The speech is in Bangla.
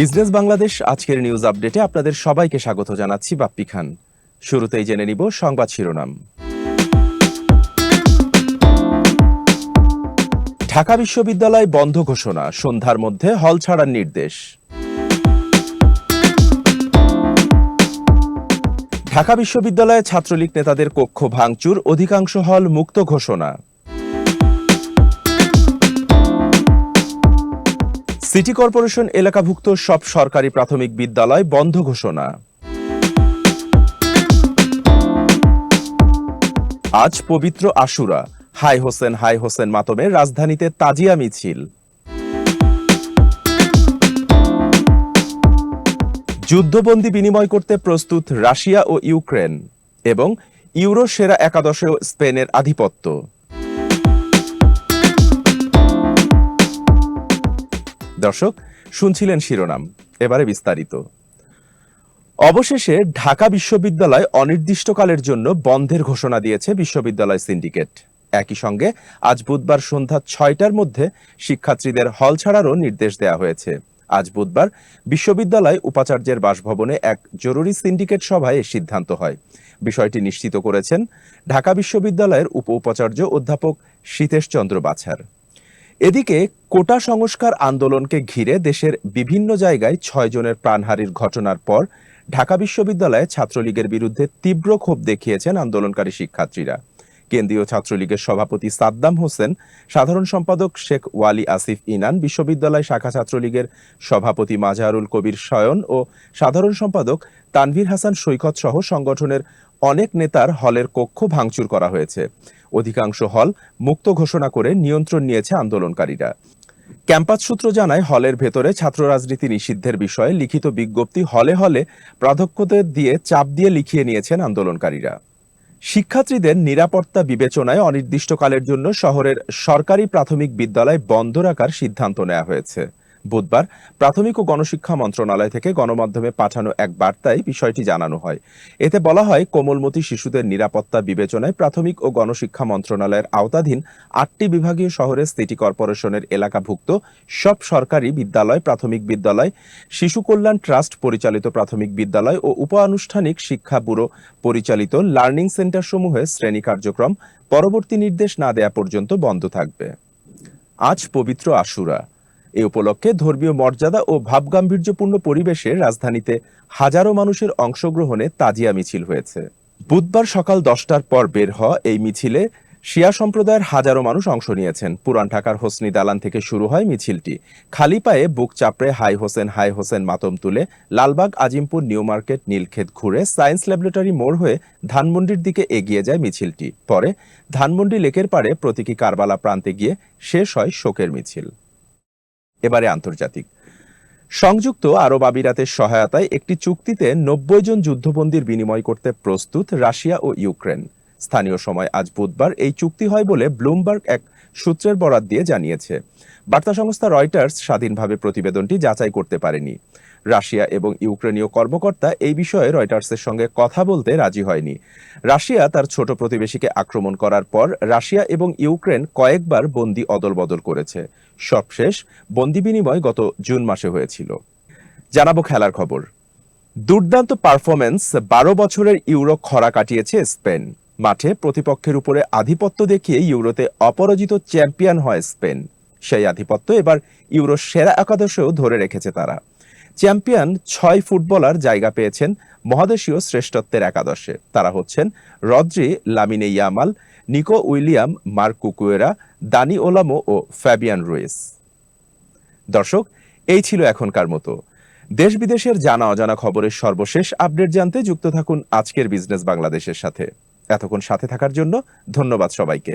বিজনেস বাংলাদেশ আজকের নিউজ আপডেটে আপনাদের সবাইকে স্বাগত জানাচ্ছি বাপ্পি খান। শুরুতেই জেনে নিব সংবাদ শিরোনাম। ঢাকা বিশ্ববিদ্যালয় বন্ধ ঘোষণা, সন্ধ্যার মধ্যে হল ছাড়ার নির্দেশ। ঢাকা বিশ্ববিদ্যালয়ে ছাত্রলীগ নেতাদের কক্ষ ভাঙচুর, অধিকাংশ হল মুক্ত ঘোষণা। সিটি কর্পোরেশন এলাকাভুক্ত সব সরকারি প্রাথমিক বিদ্যালয় বন্ধ ঘোষণা। আজ পবিত্র আশুরা, হাই হোসেন হাই হোসেন মাতমে রাজধানীতে তাজিয়া মিছিল। যুদ্ধবন্দী বিনিময় করতে প্রস্তুত রাশিয়া ও ইউক্রেন এবং ইউরো সেরা একাদশেও স্পেনের আধিপত্য। দর্শক, শুনছিলেন শিরোনাম, এবারে বিস্তারিত। অবশেষে ঢাকা বিশ্ববিদ্যালয় অনির্দিষ্টকালের জন্য বন্ধের ঘোষণা দিয়েছে বিশ্ববিদ্যালয় সিন্ডিকেট। একই সঙ্গে আজ বুধবার সন্ধ্যা ছয়টার মধ্যে শিক্ষার্থীদের হল ছাড়ারও নির্দেশ দেওয়া হয়েছে। আজ বুধবার বিশ্ববিদ্যালয় উপাচার্যের বাসভবনে এক জরুরি সিন্ডিকেট সভায় এ সিদ্ধান্ত হয়। বিষয়টি নিশ্চিত করেছেন ঢাকা বিশ্ববিদ্যালয়ের উপ উপাচার্য অধ্যাপক শীতেশ চন্দ্র বাছার। এদিকে কোটা সংস্কার আন্দোলনকে ঘিরে দেশের বিভিন্ন জায়গায় ছয় জনের প্রাণহারির ঘটনার পর ঢাকা বিশ্ববিদ্যালয়ে ছাত্রলীগের বিরুদ্ধে তীব্র ক্ষোভ দেখিয়েছেন আন্দোলনকারী শিক্ষার্থীরা। কেন্দ্রীয় ছাত্রলীগের সভাপতি সাদ্দাম হোসেন, সাধারণ সম্পাদক শেখ ওয়ালি আসিফ ইনান, বিশ্ববিদ্যালয় শাখা ছাত্রলীগের সভাপতি মাজাহারুল কবির শয়ন ও সাধারণ সম্পাদক তানভীর হাসান সৈকত সহ সংগঠনের অনেক নেতার হলের কক্ষ ভাঙচুর করা হয়েছে। অধিকাংশ হল মুক্ত ঘোষণা করে নিয়ন্ত্রণ নিয়েছে আন্দোলনকারীরা। ক্যাম্পাস সূত্র জানায়, হলের ভেতরে ছাত্র রাজনীতি নিষিদ্ধের বিষয়ে লিখিত বিজ্ঞপ্তি হলে হলে প্রাধ্যক্ষদের দিয়ে চাপ দিয়ে লিখিয়ে নিয়েছেন আন্দোলনকারীরা। শিক্ষার্থীদের নিরাপত্তা বিবেচনায় অনির্দিষ্টকালের জন্য শহরের সরকারি প্রাথমিক বিদ্যালয় বন্ধ রাখার সিদ্ধান্ত নেওয়া হয়েছে। বুধবার প্রাথমিক ও গণশিক্ষা মন্ত্রণালয় থেকে গণমাধ্যমে পাঠানো এক বার্তায় বিষয়টি জানানো হয়। এতে বলা হয়, কোমলমতি শিশুদের নিরাপত্তা বিবেচনায় প্রাথমিক ও গণশিক্ষা মন্ত্রণালয়ের আওতাধীন আটটি বিভাগীয় শহরের সিটি কর্পোরেশনের এলাকাভুক্ত সব সরকারি বিদ্যালয়, প্রাথমিক বিদ্যালয়, শিশু কল্যাণ ট্রাস্ট পরিচালিত প্রাথমিক বিদ্যালয় ও উপ আনুষ্ঠানিক শিক্ষা ব্যুরো পরিচালিত লার্নিং সেন্টার সমূহে শ্রেণি কার্যক্রম পরবর্তী নির্দেশ না দেয়া পর্যন্ত বন্ধ থাকবে। আজ পবিত্র আশুরা। এ উপলক্ষে ধর্মীয় মর্যাদা ও ভাবগাম্ভীর্যপূর্ণ পরিবেশে রাজধানীতে হাজারো মানুষের অংশগ্রহণে তাজিয়া মিছিল হয়েছে। বুধবার সকাল দশটার পর বের হওয়া এই মিছিলে শিয়া সম্প্রদায়ের হাজারো মানুষ অংশ নিয়েছেন। পুরান ঢাকার হোসনি দালান থেকে শুরু হয় মিছিলটি। খালি পায়ে বুক চাপড়ে হাই হোসেন হাই হোসেন মাতম তুলে লালবাগ, আজিমপুর, নিউ মার্কেট, নীলক্ষেত ঘুরে সায়েন্স ল্যাবরেটরি মোড় হয়ে ধানমন্ডির দিকে এগিয়ে যায় মিছিলটি। পরে ধানমন্ডি লেকের পাড়ে প্রতীকী কারবালা প্রান্তে গিয়ে শেষ হয় শোকের মিছিল। এবারে আন্তর্জাতিক। সংযুক্ত আরব আমিরাতের সহায়তায় একটি চুক্তিতে নব্বই জন যুদ্ধবন্দীর বিনিময় করতে প্রস্তুত রাশিয়া ও ইউক্রেন। স্থানীয় সময় আজ বুধবার এই চুক্তি হয় বলে ব্লুমবার্গ এক সূত্রের বরাত দিয়ে জানিয়েছে। বার্তা সংস্থা রয়টার্স স্বাধীনভাবে প্রতিবেদনটি যাচাই করতে পারেনি। রাশিয়া এবং ইউক্রেনীয় কর্মকর্তা এই বিষয়ে রয়টার্সের সঙ্গে কথা বলতে রাজি হয়নি। রাশিয়া তার ছোট প্রতিবেশীকে আক্রমণ করার পর রাশিয়া এবং ইউক্রেন কয়েকবার বন্দি অদলবদল করেছে। সবশেষ, বন্দি বিনিময় গত জুন মাসে হয়েছিল। জানাব খেলার খবর। দুর্দান্ত পারফরমেন্স বারো বছরের ইউরো খরা কাটিয়েছে স্পেন। মাঠে প্রতিপক্ষের উপরে আধিপত্য দেখিয়ে ইউরোতে অপরাজিত চ্যাম্পিয়ন হয় স্পেন। সেই আধিপত্য এবার ইউরো সেরা একাদশেও ধরে রেখেছে তারা। চ্যাম্পিয়ন ছয় ফুটবলার জায়গা পেয়েছেন মহাদেশীয় শ্রেষ্ঠত্বের একাদশে। তারা হচ্ছেন Rodri Lamine Yamal Nico William Marc Cucurella Dani Olmo ও ফ্যাবিয়ান রুইস। দর্শক, এই ছিল এখনকার মতো। দেশ বিদেশের জানা অজানা খবরের সর্বশেষ আপডেট জানতে যুক্ত থাকুন আজকের বিজনেস বাংলাদেশের সাথে। এতক্ষণ সাথে থাকার জন্য ধন্যবাদ সবাইকে।